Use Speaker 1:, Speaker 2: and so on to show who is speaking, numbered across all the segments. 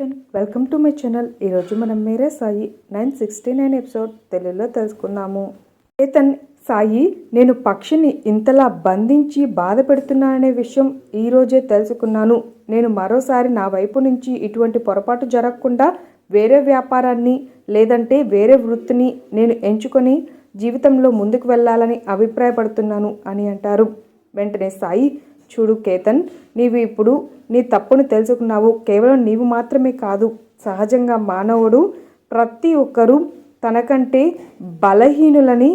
Speaker 1: Welcome to my channel ఈరోజు మనం Mere Sai nine sixty nine episode తెలుగులో తెలుసుకుందాము. చేతన్ సాయి నేను పక్షిని ఇంతలా బంధించి బాధ పెడుతున్నాననే విషయం ఈరోజే తెలుసుకున్నాను. నేను మరోసారి నా వైపు నుంచి ఇటువంటి పొరపాటు జరగకుండా వేరే వ్యాపారాన్ని లేదంటే వేరే వృత్తిని నేను ఎంచుకొని జీవితంలో ముందుకు వెళ్ళాలని అభిప్రాయపడుతున్నాను అని అంటారు. వెంటనే సాయి చూడు కేతన్ నీవు ఇప్పుడు నీ తప్పును తెలుసుకున్నావు. కేవలం నీవు మాత్రమే కాదు సహజంగా మానవుడు ప్రతి ఒక్కరూ తనకంటే బలహీనులని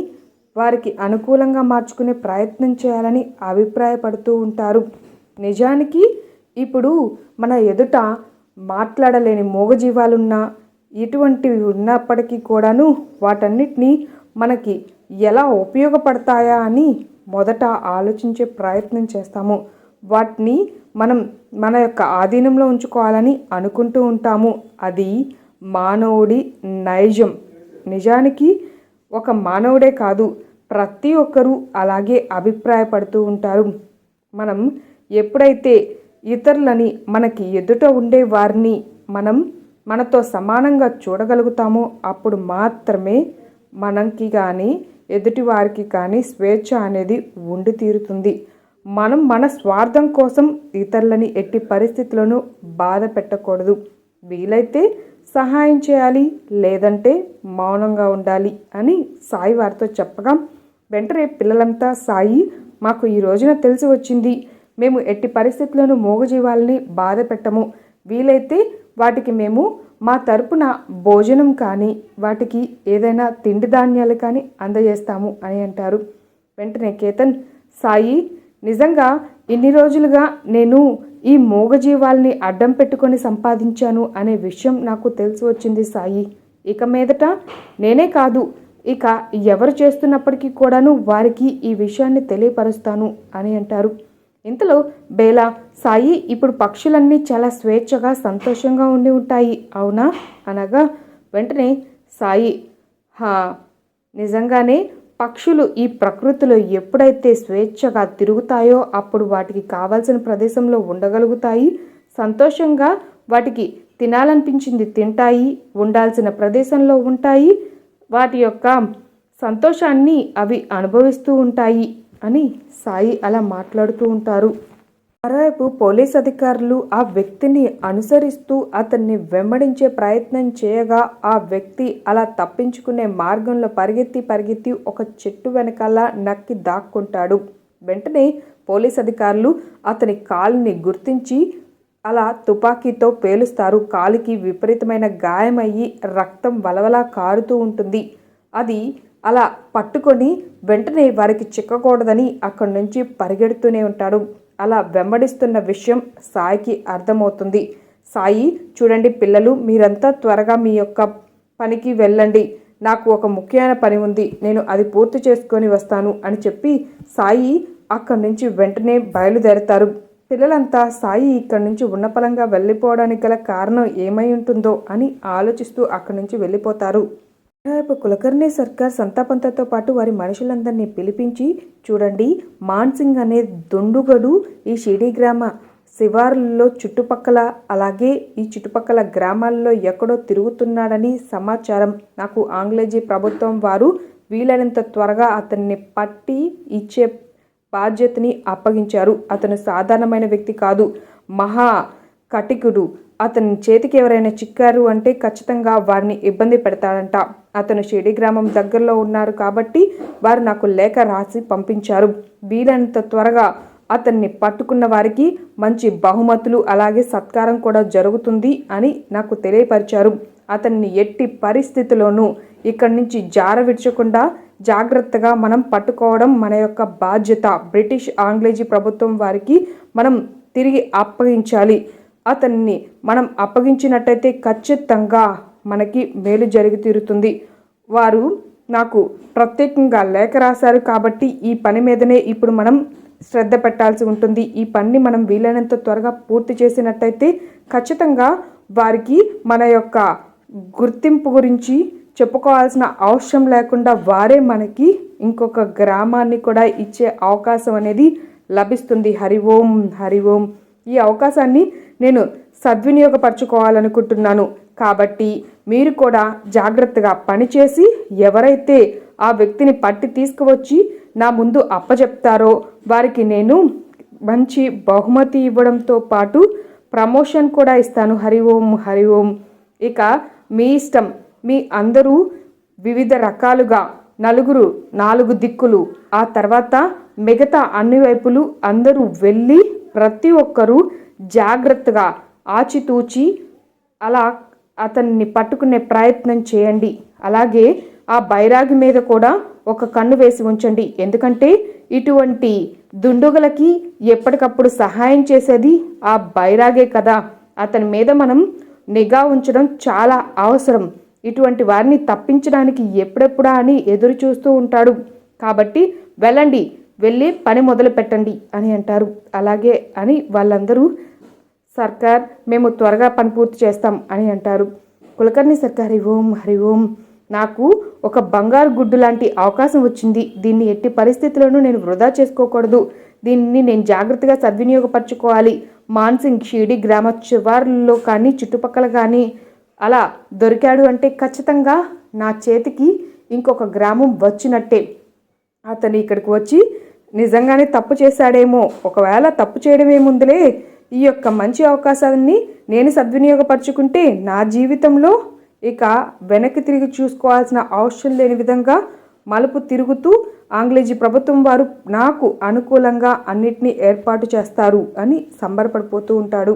Speaker 1: వారికి అనుకూలంగా మార్చుకునే ప్రయత్నం చేయాలని అభిప్రాయపడుతూ ఉంటారు. నిజానికి ఇప్పుడు మన ఎదుట మాట్లాడలేని మూగజీవాలున్నా ఇటువంటివి ఉన్నప్పటికీ కూడాను వాటన్నిటినీ మనకి ఎలా ఉపయోగపడతాయా అని మొదట ఆలోచించే ప్రయత్నం చేస్తాము. వాటిని మనం మన యొక్క ఆధీనంలో ఉంచుకోవాలని అనుకుంటూ ఉంటాము. అది మానవుడి నైజం. నిజానికి ఒక మానవుడే కాదు ప్రతి ఒక్కరూ అలాగే అభిప్రాయపడుతూ ఉంటారు. మనం ఎప్పుడైతే ఇతరులని మనకి ఎదుట ఉండే వారిని మనం మనతో సమానంగా చూడగలుగుతామో అప్పుడు మాత్రమే మనకి కానీ ఎదుటి వారికి కానీ స్వేచ్ఛ అనేది ఉండి తీరుతుంది. మనం మన స్వార్థం కోసం ఇతరులని ఎట్టి పరిస్థితులను బాధ పెట్టకూడదు. వీలైతే సహాయం చేయాలి లేదంటే మౌనంగా ఉండాలి అని సాయి వారితో చెప్పగా వెంటనే పిల్లలంతా సాయి మాకు ఈ రోజున తెలిసి వచ్చింది. మేము ఎట్టి పరిస్థితులను మూగజీవాలని బాధ పెట్టము. వీలైతే వాటికి మేము మా తరపున భోజనం కానీ వాటికి ఏదైనా తిండి ధాన్యాలు కానీ అందజేస్తాము అని అంటారు. వెంటనే కేతన్ సాయి నిజంగా ఇన్ని రోజులుగా నేను ఈ మూగజీవాల్ని అడ్డం పెట్టుకొని సంపాదించాను అనే విషయం నాకు తెలిసి వచ్చింది సాయి. ఇక మీదట నేనే కాదు ఇక ఎవరు చేస్తున్నప్పటికీ కూడాను వారికి ఈ విషయాన్ని తెలియపరుస్తాను అని అంటారు. ఇంతలో బేలా సాయి ఇప్పుడు పక్షులన్నీ చాలా స్వేచ్ఛగా సంతోషంగా ఉండి ఉంటాయి. అవునా? అనగా వెంటనే సాయి హా నిజంగానే పక్షులు ఈ ప్రకృతిలో ఎప్పుడైతే స్వేచ్ఛగా తిరుగుతాయో అప్పుడు వాటికి కావాల్సిన ప్రదేశంలో ఉండగలుగుతాయి. సంతోషంగా వాటికి తినాలనిపించింది తింటాయి ఉండాల్సిన ప్రదేశంలో ఉంటాయి. వాటి యొక్క సంతోషాన్ని అవి అనుభవిస్తూ ఉంటాయి. అని సాయి అలా మాట్లాడుతూ ఉంటారు. మరోవైపు పోలీస్ అధికారులు ఆ వ్యక్తిని అనుసరిస్తూ అతన్ని వెంబడించే ప్రయత్నం చేయగా ఆ వ్యక్తి అలా తప్పించుకునే మార్గంలో పరిగెత్తి పరిగెత్తి ఒక చెట్టు వెనకాల నక్కి దాక్కుంటాడు. వెంటనే పోలీస్ అధికారులు అతని కాలుని గుర్తించి అలా తుపాకీతో పేలుస్తారు. కాలికి విపరీతమైన గాయమయ్యి రక్తం వలవలా కారుతూ ఉంటుంది. అది అలా పట్టుకొని వెంటనే వారికి చిక్కకూడదని అక్కడి నుంచి పరిగెడుతూనే ఉంటాడు. అలా వెంబడిస్తున్న విషయం సాయికి అర్థమవుతుంది. సాయి చూడండి పిల్లలు మీరంతా త్వరగా మీ యొక్క పనికి వెళ్ళండి. నాకు ఒక ముఖ్యమైన పని ఉంది. నేను అది పూర్తి చేసుకొని వస్తాను అని చెప్పి సాయి అక్కడి నుంచి వెంటనే బయలుదేరతారు. పిల్లలంతా సాయి ఇక్కడి నుంచి ఉన్నపలంగా వెళ్ళిపోవడానికి గల కారణం ఏమై ఉంటుందో అని ఆలోచిస్తూ అక్కడి నుంచి వెళ్ళిపోతారు. మరోవైపు కులకర్ణి సర్కార్ సంతాపంతతో పాటు వారి మనుషులందరినీ పిలిపించి చూడండి మాన్సింగ్ అనే దుండుగడు ఈ షిడీ గ్రామ శివార్లలో చుట్టుపక్కల అలాగే ఈ చుట్టుపక్కల గ్రామాల్లో ఎక్కడో తిరుగుతున్నాడని సమాచారం నాకు ఆంగ్లేజీ ప్రభుత్వం వారు వీలైనంత త్వరగా అతన్ని పట్టి ఇచ్చే బాధ్యతని అప్పగించారు. అతను సాధారణమైన వ్యక్తి కాదు. మహా కటికుడు. అతని చేతికి ఎవరైనా చిక్కారు అంటే ఖచ్చితంగా వారిని ఇబ్బంది పెడతాడంట. అతను షిడి గ్రామం దగ్గరలో ఉన్నారు కాబట్టి వారు నాకు లేఖ రాసి పంపించారు. వీలైనంత త్వరగా అతన్ని పట్టుకున్న వారికి మంచి బహుమతులు అలాగే సత్కారం కూడా జరుగుతుంది అని నాకు తెలియపరిచారు. అతన్ని ఎట్టి పరిస్థితిలోనూ ఇక్కడి నుంచి జార విడచకుండా జాగ్రత్తగా మనం పట్టుకోవడం మన యొక్క బాధ్యత. బ్రిటిష్ ఆంగ్లేజీ ప్రభుత్వం వారికి మనం తిరిగి అప్పగించాలి. అతన్ని మనం అప్పగించినట్టయితే ఖచ్చితంగా మనకి మేలు జరిగి తీరుతుంది. వారు నాకు ప్రత్యేకంగా లేఖ రాశారు కాబట్టి ఈ పని మీదనే ఇప్పుడు మనం శ్రద్ధ పెట్టాల్సి ఉంటుంది. ఈ పనిని మనం వీలైనంత త్వరగా పూర్తి చేసినట్టయితే ఖచ్చితంగా వారికి మన యొక్క గుర్తింపు గురించి చెప్పుకోవాల్సిన అవసరం లేకుండా వారే మనకి ఇంకొక గ్రామాన్ని కూడా ఇచ్చే అవకాశం అనేది లభిస్తుంది. హరి ఓం హరి ఓం. ఈ అవకాశాన్ని నేను సద్వినియోగపరచుకోవాలనుకుంటున్నాను. కాబట్టి మీరు కూడా జాగ్రత్తగా పనిచేసి ఎవరైతే ఆ వ్యక్తిని పట్టి తీసుకువచ్చి నా ముందు అప్పచెప్తారో వారికి నేను మంచి బహుమతి ఇవ్వడంతో పాటు ప్రమోషన్ కూడా ఇస్తాను. హరి ఓం హరి ఓం. ఇక మీ ఇష్టం మీ అందరూ వివిధ రకాలుగా నలుగురు నాలుగు దిక్కులు ఆ తర్వాత మిగతా అన్ని వైపులు అందరూ వెళ్ళి ప్రతి ఒక్కరూ జాగ్రత్తగా ఆచితూచి అలా అతన్ని పట్టుకునే ప్రయత్నం చేయండి. అలాగే ఆ బైరాగి మీద కూడా ఒక కన్ను వేసి ఉంచండి. ఎందుకంటే ఇటువంటి దుండుగలకి ఎప్పటికప్పుడు సహాయం చేసేది ఆ బైరాగే కదా. అతని మీద మనం నిఘా ఉంచడం చాలా అవసరం. ఇటువంటి వారిని తప్పించడానికి ఎప్పుడెప్పుడా అని ఎదురు చూస్తూ ఉంటాడు. కాబట్టి వెళ్ళండి. వెళ్ళి పని మొదలు పెట్టండి అని అంటారు. అలాగే అని వాళ్ళందరూ సర్కార్ మేము త్వరగా పని పూర్తి చేస్తాం అని అంటారు. కులకర్ణి సర్కార్ హరి ఓం హరి ఓం. నాకు ఒక బంగారు గుడ్డు లాంటి అవకాశం వచ్చింది. దీన్ని ఎట్టి పరిస్థితుల్లోనూ నేను వృధా చేసుకోకూడదు. దీన్ని నేను జాగ్రత్తగా సద్వినియోగపరచుకోవాలి. మాన్సింగ్ షీడి గ్రామ చివార్లలో కానీ చుట్టుపక్కల కానీ అలా దొరికాడు అంటే ఖచ్చితంగా నా చేతికి ఇంకొక గ్రామం వచ్చినట్టే. అతను ఇక్కడికి వచ్చి నిజంగానే తప్పు చేశాడేమో. ఒకవేళ తప్పు చేయడమే ముందులే ఈ యొక్క మంచి అవకాశాన్ని నేను సద్వినియోగపరుచుకుంటే నా జీవితంలో ఇక వెనక్కి తిరిగి చూసుకోవాల్సిన అవసరం లేని విధంగా మలుపు తిరుగుతూ ఆంగ్లేజీ ప్రభుత్వం వారు నాకు అనుకూలంగా అన్నిటినీ ఏర్పాటు చేస్తారు అని సంబరపడిపోతూ ఉంటాడు.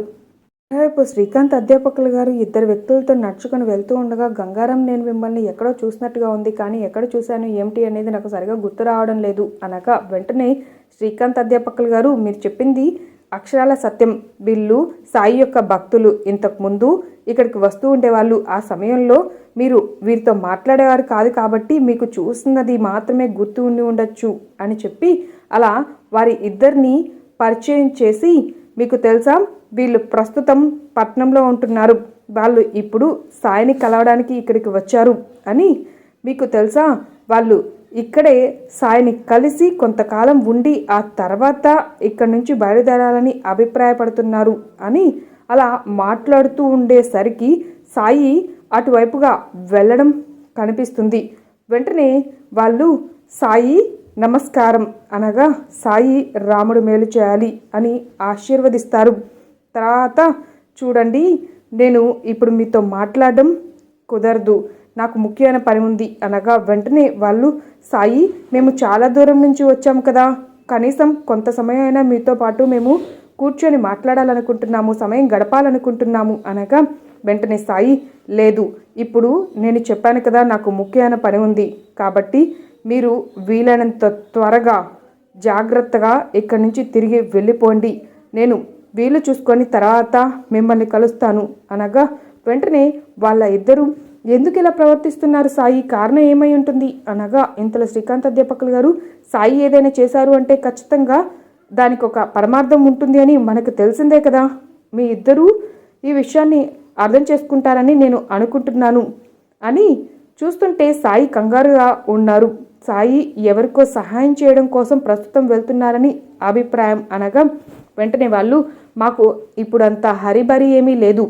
Speaker 1: ఇప్పుడు శ్రీకాంత్ అధ్యాపకులు గారు ఇద్దరు వ్యక్తులతో నడుచుకుని వెళ్తూ ఉండగా గంగారం నేను మిమ్మల్ని ఎక్కడో చూసినట్టుగా ఉంది కానీ ఎక్కడ చూశాను ఏమిటి అనేది నాకు సరిగా గుర్తు రావడం లేదు అనగా వెంటనే శ్రీకాంత్ అధ్యాపకులు గారు మీరు చెప్పింది అక్షరాల సత్యం. వీళ్ళు సాయి యొక్క భక్తులు. ఇంతకు ముందు ఇక్కడికి వస్తూ ఉండేవాళ్ళు. ఆ సమయంలో మీరు వీరితో మాట్లాడేవారు కాదు కాబట్టి మీకు చూస్తున్నది మాత్రమే గుర్తు ఉండి ఉండొచ్చు అని చెప్పి అలా వారి ఇద్దరిని పరిచయం చేసి మీకు తెలుసా? వీళ్ళు ప్రస్తుతం పట్నంలో ఉంటున్నారు. వాళ్ళు ఇప్పుడు సాయిని కలవడానికి ఇక్కడికి వచ్చారు అని మీకు తెలుసా? వాళ్ళు ఇక్కడే సాయిని కలిసి కొంతకాలం ఉండి ఆ తర్వాత ఇక్కడి నుంచి బయలుదేరాలని అభిప్రాయపడుతున్నారు అని అలా మాట్లాడుతూ ఉండేసరికి సాయి అటువైపుగా వెళ్ళడం కనిపిస్తుంది. వెంటనే వాళ్ళు సాయి నమస్కారం అనగా సాయి రాముడు మేలు చేయాలి అని ఆశీర్వదిస్తారు. తర్వాత చూడండి నేను ఇప్పుడు మీతో మాట్లాడడం కుదరదు. నాకు ముఖ్యమైన పని ఉంది అనగా వెంటనే వాళ్ళు సాయి మేము చాలా దూరం నుంచి వచ్చాము కదా. కనీసం కొంత సమయం అయినా మీతో పాటు మేము కూర్చొని మాట్లాడాలనుకుంటున్నాము సమయం గడపాలనుకుంటున్నాము అనగా వెంటనే సాయి లేదు ఇప్పుడు నేను చెప్పాను కదా నాకు ముఖ్యమైన పని ఉంది. కాబట్టి మీరు వీలైనంత త్వరగా జాగ్రత్తగా ఇక్కడి నుంచి తిరిగి వెళ్ళిపోండి. నేను వీలు చూసుకొని తర్వాత మిమ్మల్ని కలుస్తాను అనగా వెంటనే వాళ్ళ ఇద్దరు ఎందుకు ఇలా ప్రవర్తిస్తున్నారు సాయి? కారణం ఏమై ఉంటుంది? అనగా ఇంతలో శ్రీకాంత్ అధ్యాపకులు గారు సాయి ఏదైనా చేశారు అంటే ఖచ్చితంగా దానికి ఒక పరమార్థం ఉంటుంది అని మనకు తెలిసిందే కదా. మీ ఇద్దరూ ఈ విషయాన్ని అర్థం చేసుకుంటారని నేను అనుకుంటున్నాను అని చూస్తుంటే సాయి కంగారుగా ఉన్నారు. సాయి ఎవరికో సహాయం చేయడం కోసం ప్రస్తుతం వెళ్తున్నారని అభిప్రాయం అనగా వెంటనే వాళ్ళు మాకు ఇప్పుడంత హరిబరి ఏమీ లేదు.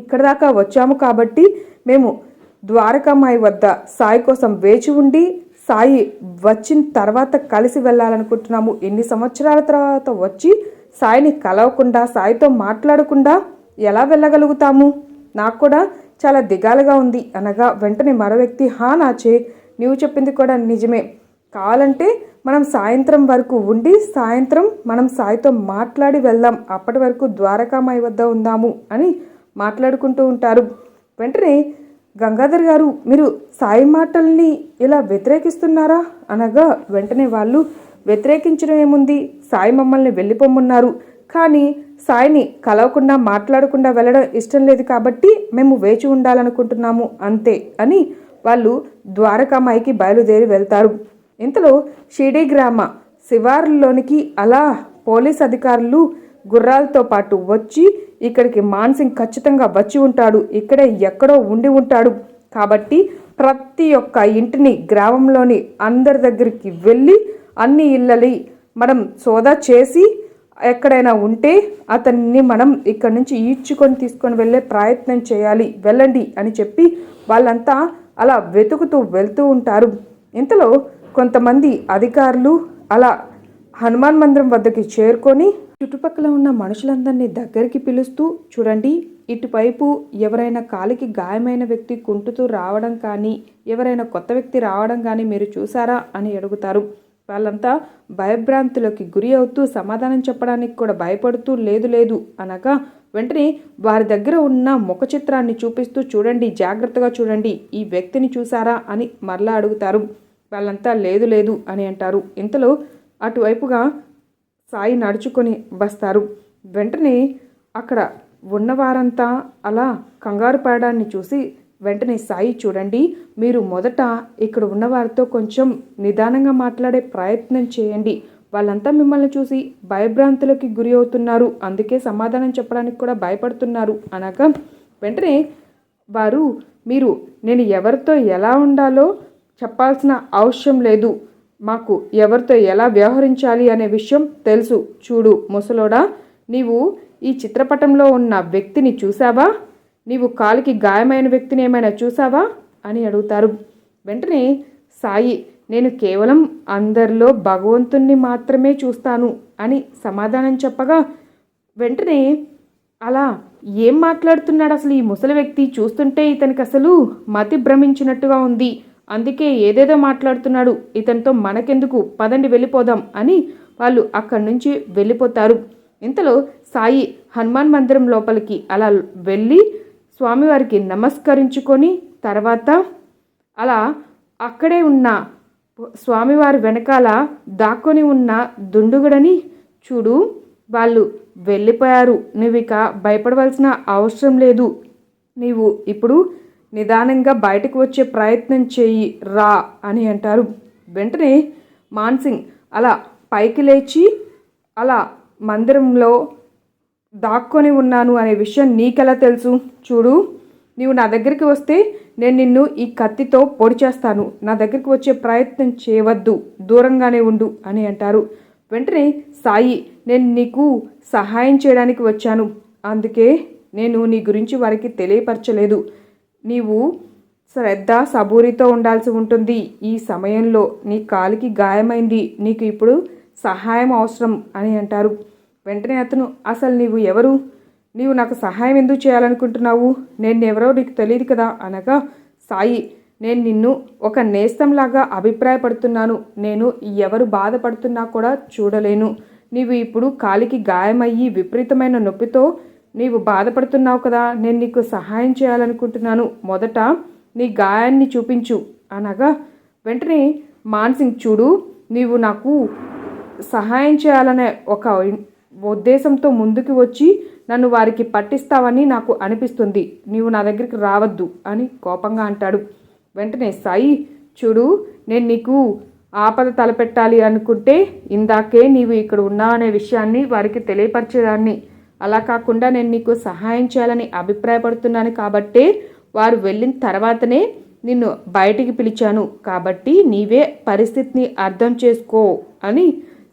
Speaker 1: ఇక్కడ దాకా వచ్చాము కాబట్టి మేము ద్వారకామాయి వద్ద సాయి కోసం వేచి ఉండి సాయి వచ్చిన తర్వాత కలిసి వెళ్ళాలనుకుంటున్నాము. ఎన్ని సంవత్సరాల తర్వాత వచ్చి సాయిని కలవకుండా సాయితో మాట్లాడకుండా ఎలా వెళ్ళగలుగుతాము? నాకు కూడా చాలా దిగాలుగా ఉంది. అనగా వెంటనే మరో వ్యక్తి హా నాచే నీవు చెప్పింది కూడా నిజమే. కావాలంటే మనం సాయంత్రం వరకు ఉండి సాయంత్రం మనం సాయితో మాట్లాడి వెళ్దాం. అప్పటి వరకు ద్వారకామాయి వద్ద ఉందాము అని మాట్లాడుకుంటూ ఉంటారు. వెంటనే గంగాధర్ గారు మీరు సాయి మాటల్ని ఇలా వ్యతిరేకిస్తున్నారా? అనగా వెంటనే వాళ్ళు వ్యతిరేకించడం ఏముంది? సాయి మమ్మల్ని వెళ్ళిపోమ్మన్నారు. కానీ సాయిని కలవకుండా మాట్లాడకుండా వెళ్ళడం ఇష్టం లేదు కాబట్టి మేము వేచి ఉండాలనుకుంటున్నాము అంతే అని వాళ్ళు ద్వారకామాయికి బయలుదేరి వెళ్తారు. ఇంతలో షిడీ గ్రామ శివారులోనికి అలా పోలీస్ అధికారులు గుర్రాలతో పాటు వచ్చి ఇక్కడికి మాన్సింగ్ ఖచ్చితంగా వచ్చి ఉంటాడు. ఇక్కడే ఎక్కడో ఉండి ఉంటాడు. కాబట్టి ప్రతి ఒక్క ఇంటిని గ్రామంలోని అందరి దగ్గరికి వెళ్ళి అన్ని ఇళ్ళని మనం సోదా చేసి ఎక్కడైనా ఉంటే అతన్ని మనం ఇక్కడ నుంచి ఈడ్చుకొని తీసుకొని వెళ్ళే ప్రయత్నం చేయాలి. వెళ్ళండి అని చెప్పి వాళ్ళంతా అలా వెతుకుతూ వెళ్తూ ఉంటారు. ఇంతలో కొంతమంది అధికారులు అలా హనుమాన్ మందిరం వద్దకి చేరుకొని చుట్టుపక్కల ఉన్న మనుషులందరినీ దగ్గరికి పిలుస్తూ చూడండి ఇటువైపు ఎవరైనా కాలికి గాయమైన వ్యక్తి కుంటుతూ రావడం కానీ ఎవరైనా కొత్త వ్యక్తి రావడం కానీ మీరు చూసారా? అని అడుగుతారు. వాళ్ళంతా భయభ్రాంతులకి గురి అవుతూ సమాధానం చెప్పడానికి కూడా భయపడుతూ లేదు లేదు అనగా వెంటనే వారి దగ్గర ఉన్న ముఖ చిత్రాన్ని చూపిస్తూ చూడండి జాగ్రత్తగా చూడండి ఈ వ్యక్తిని చూసారా అని మరలా అడుగుతారు. వాళ్ళంతా లేదు లేదు అని అంటారు. ఇంతలో అటువైపుగా సాయి నడుచుకొని వస్తారు. వెంటనే అక్కడ ఉన్నవారంతా అలా కంగారు పడడాన్ని చూసి వెంటనే సాయి చూడండి. మీరు మొదట ఇక్కడ ఉన్నవారితో కొంచెం నిదానంగా మాట్లాడే ప్రయత్నం చేయండి. వాళ్ళంతా మిమ్మల్ని చూసి భయభ్రాంతులకి గురి అవుతున్నారు. అందుకే సమాధానం చెప్పడానికి కూడా భయపడుతున్నారు. అనగా వెంటనే వారు మీరు నేను ఎవరితో ఎలా ఉండాలో చెప్పాల్సిన అవసరం లేదు. మాకు ఎవరితో ఎలా వ్యవహరించాలి అనే విషయం తెలుసు. చూడు ముసలోడా నీవు ఈ చిత్రపటంలో ఉన్న వ్యక్తిని చూసావా నీవు కాలికి గాయమైన వ్యక్తిని ఏమైనా చూసావా? అని అడుగుతారు. వెంటనే సాయి నేను కేవలం అందరిలో భగవంతుణ్ణి మాత్రమే చూస్తాను అని సమాధానం చెప్పగా వెంటనే అలా ఏం మాట్లాడుతున్నాడు అసలు ఈ ముసలి వ్యక్తి? చూస్తుంటే ఇతనికి అసలు మతి భ్రమించినట్టుగా ఉంది. అందుకే ఏదేదో మాట్లాడుతున్నాడు. ఇతనితో మనకెందుకు? పదండి వెళ్ళిపోదాం అని వాళ్ళు అక్కడి నుంచి వెళ్ళిపోతారు. ఇంతలో సాయి హనుమాన్ మందిరం లోపలికి అలా వెళ్ళి స్వామివారికి నమస్కరించుకొని తర్వాత అలా అక్కడే ఉన్న స్వామివారి వెనకాల దాక్కొని ఉన్న దుండుగుడని చూడు. వాళ్ళు వెళ్ళిపోయారు. నువ్వు ఇక భయపడవలసిన అవసరం లేదు. నీవు ఇప్పుడు నిదానంగా బయటకు వచ్చే ప్రయత్నం చేయి రా అని అంటారు. వెంటనే మాన్సింగ్ అలా పైకి లేచి అలా మందిరంలో దాక్కొని ఉన్నాను అనే విషయం నీకెలా తెలుసు? చూడు. నీవు నా దగ్గరికి వస్తే నేను నిన్ను ఈ కత్తితో పొడి చేస్తాను. నా దగ్గరికి వచ్చే ప్రయత్నం చేయవద్దు. దూరంగానే ఉండు అని అంటారు. వెంటనే సాయి నేను నీకు సహాయం చేయడానికి వచ్చాను. అందుకే నేను నీ గురించి వారికి తెలియపరచలేదు. నీవు శ్రద్ధ సబూరితో ఉండాల్సి ఉంటుంది. ఈ సమయంలో నీ కాలికి గాయమైంది. నీకు ఇప్పుడు సహాయం అవసరం అని అంటారు. వెంటనే అతను అసలు నీవు ఎవరు? నీవు నాకు సహాయం ఎందుకు చేయాలనుకుంటున్నావు? నేను ఎవరో నీకు తెలియదు కదా? అనగా సాయి నేను నిన్ను ఒక నేస్తంలాగా అభిప్రాయపడుతున్నాను. నేను ఎవరు బాధపడుతున్నా కూడా చూడలేను. నీవు ఇప్పుడు కాలికి గాయమయ్యి విపరీతమైన నొప్పితో నీవు బాధపడుతున్నావు కదా? నేను నీకు సహాయం చేయాలనుకుంటున్నాను. మొదట నీ గాయాన్ని చూపించు. అనగా వెంటనే మాన్సింగ్ చూడు నీవు నాకు సహాయం చేయాలనే ఒక ఉద్దేశంతో ముందుకు వచ్చి నన్ను వారికి పట్టిస్తావని నాకు అనిపిస్తుంది. నీవు నా దగ్గరికి రావద్దు అని కోపంగా అంటాడు. వెంటనే సాయి చూడు నేను నీకు ఆపద తలపెట్టాలి అనుకుంటే ఇందాకే నీవు ఇక్కడ ఉన్నావు అనే విషయాన్ని వారికి తెలియపరిచేదాన్ని. అలా కాకుండా నేను నీకు సహాయం చేయాలని అభిప్రాయపడుతున్నాను కాబట్టే వారు వెళ్ళిన తర్వాతనే నిన్ను బయటికి పిలిచాను. కాబట్టి నీవే పరిస్థితిని అర్థం చేసుకో అని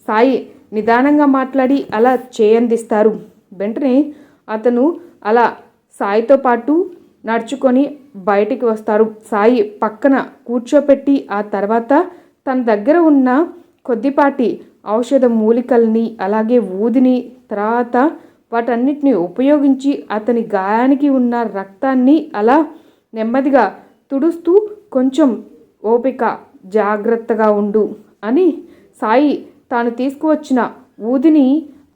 Speaker 1: సాయి నిదానంగా మాట్లాడి అలా చేయందిస్తారు. వెంటనే అతను అలా సాయితో పాటు నడుచుకొని బయటికి వస్తారు సాయి పక్కన కూర్చోపెట్టి ఆ తర్వాత తన దగ్గర ఉన్న కొద్దిపాటి ఔషధ మూలికల్ని అలాగే ఊదిని తర్వాత వాటన్నిటిని ఉపయోగించి అతని గాయానికి ఉన్న రక్తాన్ని అలా నెమ్మదిగా తుడుస్తూ కొంచెం ఓపిక జాగ్రత్తగా ఉండు అని సాయి తాను తీసుకువచ్చిన ఊదిని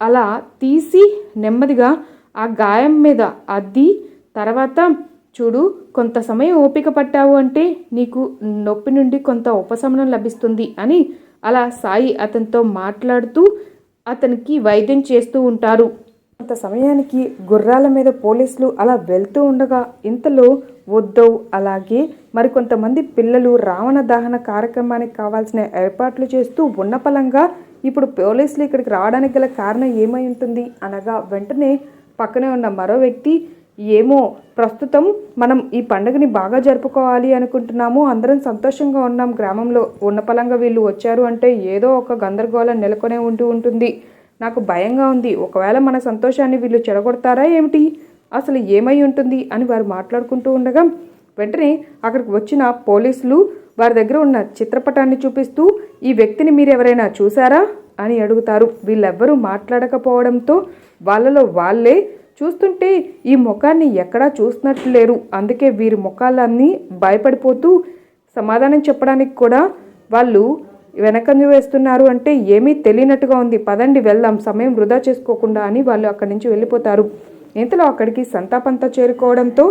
Speaker 1: అలా తీసి నెమ్మదిగా ఆ గాయం మీద అద్ది తర్వాత చూడు కొంత సమయం ఓపిక పట్టావు అంటే నీకు నొప్పి నుండి కొంత ఉపశమనం లభిస్తుంది అని అలా సాయి అతనితో మాట్లాడుతూ అతనికి వైద్యం చేస్తూ ఉంటారు. కొంత సమయానికి గుర్రాల మీద పోలీసులు అలా వెళ్తూ ఉండగా ఇంతలో ఉద్దవ్ అలాగే మరికొంతమంది పిల్లలు రావణ దహన కార్యక్రమానికి కావాల్సిన ఏర్పాట్లు చేస్తూ ఉన్నపలంగా ఇప్పుడు పోలీసులు ఇక్కడికి రావడానికి గల కారణం ఏమై ఉంటుంది? అనగా వెంటనే పక్కనే ఉన్న మరో వ్యక్తి ఏమో ప్రస్తుతం మనం ఈ పండుగని బాగా జరుపుకోవాలి అనుకుంటున్నాము. అందరం సంతోషంగా ఉన్నాం. గ్రామంలో ఉన్నపలంగా వీళ్ళు వచ్చారు అంటే ఏదో ఒక గందరగోళం నెలకొనే ఉంటూ ఉంటుంది. నాకు భయంగా ఉంది. ఒకవేళ మన సంతోషాన్ని వీళ్ళు చెడగొడతారా ఏమిటి? అసలు ఏమై ఉంటుంది అని వారు మాట్లాడుకుంటూ ఉండగా వెంటనే అక్కడికి వచ్చిన పోలీసులు వారి దగ్గర ఉన్న చిత్రపటాన్ని చూపిస్తూ ఈ వ్యక్తిని మీరు ఎవరైనా చూసారా అని అడుగుతారు. వీళ్ళెవ్వరూ మాట్లాడకపోవడంతో వాళ్ళలో వాళ్ళే చూస్తుంటే ఈ ముఖాన్ని ఎక్కడా చూసినట్లు లేరు. అందుకే వీరి ముఖాలన్నీ భయపడిపోతూ సమాధానం చెప్పడానికి కూడా వాళ్ళు వెనకంజ వేస్తున్నారు అంటే ఏమీ తెలియనట్టుగా ఉంది. పదండి వెళ్దాం సమయం వృధా చేసుకోకుండా అని వాళ్ళు అక్కడి నుంచి వెళ్ళిపోతారు. ఇంతలో అక్కడికి సంతాపంతా చేరుకోవడంతో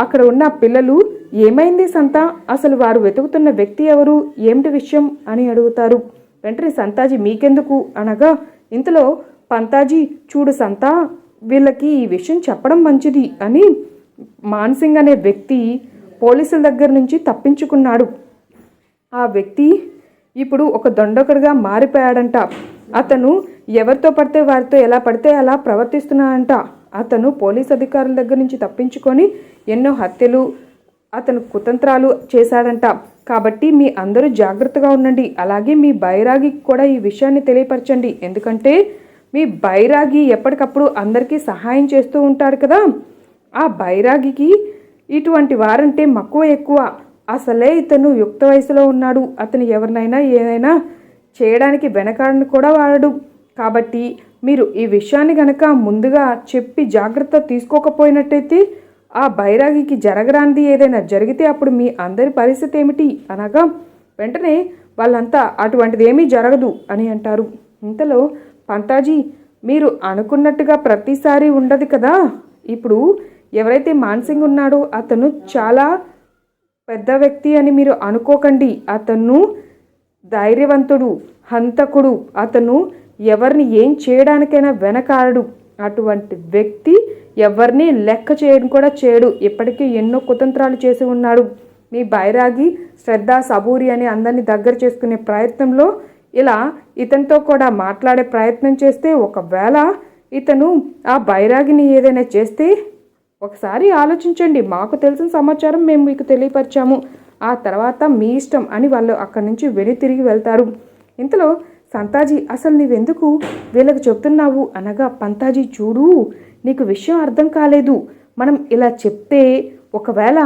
Speaker 1: అక్కడ ఉన్న పిల్లలు ఏమైంది సంత? అసలు వారు వెతుకుతున్న వ్యక్తి ఎవరు? ఏమిటి విషయం? అని అడుగుతారు. వెంటనే సంతాజీ మీకెందుకు? అనగా ఇంతలో పంతాజీ చూడు సంతా వీళ్ళకి ఈ విషయం చెప్పడం మంచిది అని మాన్సింగ్ అనే వ్యక్తి పోలీసుల దగ్గర నుంచి తప్పించుకున్నాడు. ఆ వ్యక్తి ఇప్పుడు ఒక దొండకుడుగా మారిపోయాడంట. అతను ఎవరితో పడితే వారితో ఎలా పడితే అలా ప్రవర్తిస్తున్నాడంట. అతను పోలీస్ అధికారుల దగ్గర నుంచి తప్పించుకొని ఎన్నో హత్యలు అతను కుతంత్రాలు చేశాడంట. కాబట్టి మీ అందరూ జాగ్రత్తగా ఉండండి. అలాగే మీ బైరాగికి కూడా ఈ విషయాన్ని తెలియపరచండి. ఎందుకంటే మీ బైరాగి ఎప్పటికప్పుడు అందరికీ సహాయం చేస్తూ ఉంటాడు కదా. ఆ బైరాగికి ఇటువంటి వారంటే మక్కువ ఎక్కువ. అసలే ఇతను యుక్త వయసులో ఉన్నాడు. అతను ఎవరినైనా ఏదైనా చేయడానికి వెనకాడని కూడా వాడడు. కాబట్టి మీరు ఈ విషయాన్ని గనక ముందుగా చెప్పి జాగ్రత్త తీసుకోకపోయినట్టయితే ఆ బైరాగికి జరగరాంది ఏదైనా జరిగితే అప్పుడు మీ అందరి పరిస్థితి ఏమిటి? అనగా వెంటనే వాళ్ళంతా అటువంటిది ఏమీ జరగదు అని అంటారు. ఇంతలో పంతాజీ మీరు అనుకున్నట్టుగా ప్రతిసారి ఉండదు కదా? ఇప్పుడు ఎవరైతే మాన్సింగ్ ఉన్నాడో అతను చాలా పెద్ద వ్యక్తి అని మీరు అనుకోకండి. అతను ధైర్యవంతుడు హంతకుడు. అతను ఎవరిని ఏం చేయడానికైనా వెనకాడడు. అటువంటి వ్యక్తి ఎవరిని లెక్క చేయడం కూడా చేయడు. ఇప్పటికీ ఎన్నో కుతంత్రాలు చేసి ఉన్నాడు. మీ బైరాగి శ్రద్ధ సబూరి అని అందరినీ దగ్గర చేసుకునే ప్రయత్నంలో ఇలా ఇతనితో కూడా మాట్లాడే ప్రయత్నం చేస్తే ఒకవేళ ఇతను ఆ బైరాగిని ఏదైనా చేస్తే ఒకసారి ఆలోచించండి. మాకు తెలిసిన సమాచారం మేము మీకు తెలియపరిచాము. ఆ తర్వాత మీ ఇష్టం అని వాళ్ళు అక్కడి నుంచి వెను తిరిగి వెళ్తారు. ఇంతలో సంతాజీ అసలు నీవెందుకు వీళ్ళకి చెప్తున్నావు అనగా పంతాజీ చూడు నీకు విషయం అర్థం కాలేదు. మనం ఇలా చెప్తే ఒకవేళ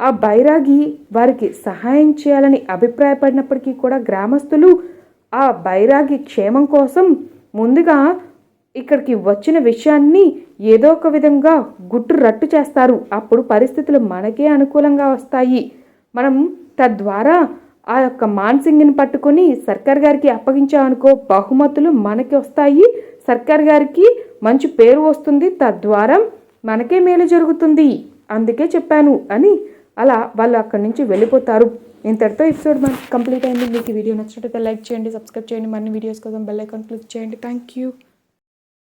Speaker 1: ఆ బైరాగి వారికి సహాయం చేయాలని అభిప్రాయపడినప్పటికీ కూడా గ్రామస్తులు ఆ బైరాగి క్షేమం కోసం ముందుగా ఇక్కడికి వచ్చిన విషయాన్ని ఏదో ఒక విధంగా గుట్టు రట్టు చేస్తారు. అప్పుడు పరిస్థితులు మనకే అనుకూలంగా వస్తాయి. మనం తద్వారా ఆ యొక్క మాన్సింగ్ని పట్టుకొని సర్కార్ గారికి అప్పగించామనుకో బహుమతులు మనకి వస్తాయి. సర్కార్ గారికి మంచి పేరు వస్తుంది. తద్వారా మనకే మేలు జరుగుతుంది. అందుకే చెప్పాను అని అలా వాళ్ళు అక్కడి నుంచి వెళ్ళిపోతారు. ఇంతటితో ఎపిసోడ్ మనకి కంప్లీట్ అయింది. మీకు వీడియో నచ్చినట్లయితే లైక్ చేయండి సబ్స్క్రైబ్ చేయండి. మరిన్ని వీడియోస్ కోసం బెల్ ఐకాన్ క్లిక్ చేయండి. Thank you